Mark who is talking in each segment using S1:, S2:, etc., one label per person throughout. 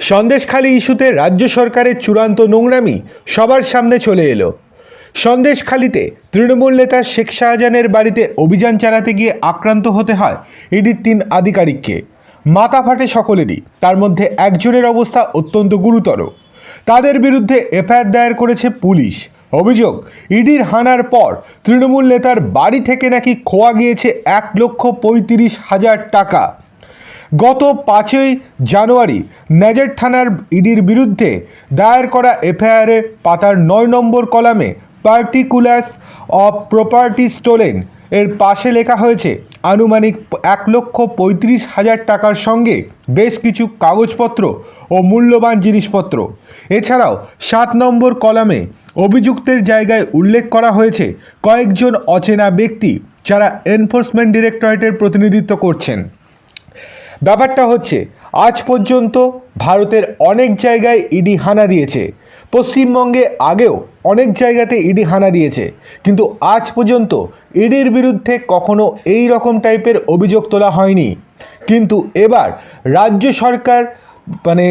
S1: সন্দেশখালী ইস্যুতে রাজ্য সরকারের চূড়ান্ত নোংরামি সবার সামনে চলে এলো। সন্দেশখালীতে তৃণমূল নেতা শেখ শাহজাহানের বাড়িতে অভিযান চালাতে গিয়ে আক্রান্ত হতে হয় ইডির তিন আধিকারিককে। মাথা ফাটে সকলেরই, তার মধ্যে একজনের অবস্থা অত্যন্ত গুরুতর। তাদের বিরুদ্ধে এফআইআর দায়ের করেছে পুলিশ। অভিযোগ, ইডির হানার পর তৃণমূল নেতার বাড়ি থেকে নাকি খোয়া গিয়েছে এক লক্ষ পঁয়ত্রিশ হাজার টাকা। গত পাঁচই জানুয়ারি নাজার থানার ইডির বিরুদ্ধে দায়ের করা এফআইআরে পাতার নয় নম্বর কলামে পার্টিকুলার্স অফ প্রপার্টি স্টোলেন এর পাশে লেখা হয়েছে, আনুমানিক এক লক্ষ পঁয়ত্রিশ হাজার টাকার সঙ্গে বেশ কিছু কাগজপত্র ও মূল্যবান জিনিসপত্র। এছাড়াও সাত নম্বর কলামে অভিযুক্তের জায়গায় উল্লেখ করা হয়েছে, কয়েকজন অচেনা ব্যক্তি যারা এনফোর্সমেন্ট ডিরেক্টরেটের প্রতিনিধিত্ব করছেন। ব্যাপারটা হচ্ছে, আজ পর্যন্ত ভারতের অনেক জায়গায় ইডি হানা দিয়েছে। পশ্চিমবঙ্গে আগেও অনেক জায়গাতে ইডি হানা দিয়েছে। কিন্তু আজ পর্যন্ত ইডির বিরুদ্ধে কখনো এই রকম টাইপের অভিযোগ তোলা হয়নি। কিন্তু এবার রাজ্য সরকার মানে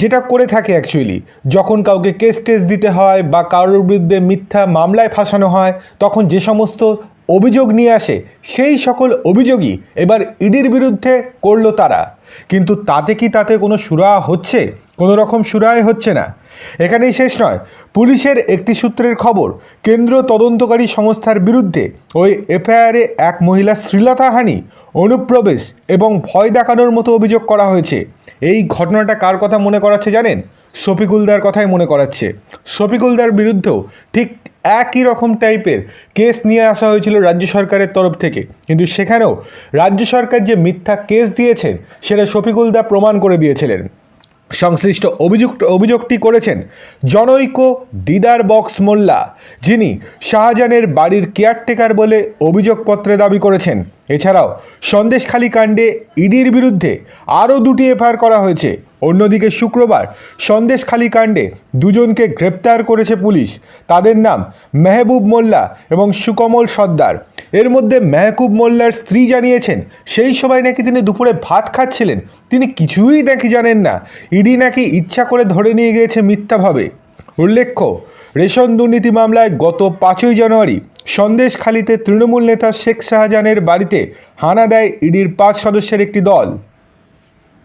S1: যেটা করে থাকে অ্যাকচুয়ালি যখন কাউকে কেস টেস দিতে হয় বা কারোর বিরুদ্ধে মিথ্যা মামলায় ফাঁসানো হয়, তখন যে সমস্ত অভিযোগ নিয়ে আসে, সেই সকল অভিযোগই এবার ইডির বিরুদ্ধে করল তারা। কিন্তু তাতে কি তাতে কোনো সুরাহা হচ্ছে? কোনো রকম সুরায় হচ্ছে না। এখানেই শেষ নয়। পুলিশের একটি সূত্রের খবর, কেন্দ্র তদন্তকারী সংস্থার বিরুদ্ধে ওই এফআইআরে এক মহিলা শ্রীলতাহানি, অনুপ্রবেশ এবং ভয় দেখানোর মতো অভিযোগ করা হয়েছে। এই ঘটনাটা কার কথা মনে করাচ্ছে জানেন? শফিকুলদার কথাই মনে করাচ্ছে। শফিকুলদার বিরুদ্ধেও ঠিক একই রকম টাইপের কেস নিয়ে আসা হয়েছিল রাজ্য সরকারের তরফ থেকে। কিন্তু সেখানেও রাজ্য সরকার যে মিথ্যা কেস দিয়েছেন, সেটা শফিকুলদা প্রমাণ করে দিয়েছিলেন। সংশ্লিষ্ট অভিযুক্ত, অভিযোগটি করেছেন জনৈক দিদার বক্স মোল্লা, যিনি শাহজাহানের বাড়ির কেয়ারটেকার বলে অভিযোগপত্রে দাবি করেছেন। এছাড়াও সন্দেশখালী কাণ্ডে ইডির বিরুদ্ধে আরও দুটি এফআইআর করা হয়েছে। অন্যদিকে শুক্রবার সন্দেশখালী কাণ্ডে দুজনকে গ্রেপ্তার করেছে পুলিশ। তাদের নাম মেহবুব মোল্লা এবং সুকমল সর্দার। এর মধ্যে মেহকুব মোল্লার স্ত্রী জানিয়েছেন, সেই সময় নাকি তিনি দুপুরে ভাত খাচ্ছিলেন। তিনি কিছুই নাকি জানেন না। ইডি নাকি ইচ্ছা করে ধরে নিয়ে গিয়েছে মিথ্যাভাবে। উল্লেখ্য, রেশন দুর্নীতি মামলায় গত পাঁচই জানুয়ারি সন্দেশখালীতে তৃণমূল নেতা শেখ শাহজাহানের বাড়িতে হানা দেয় ইডির পাঁচ সদস্যের একটি দল।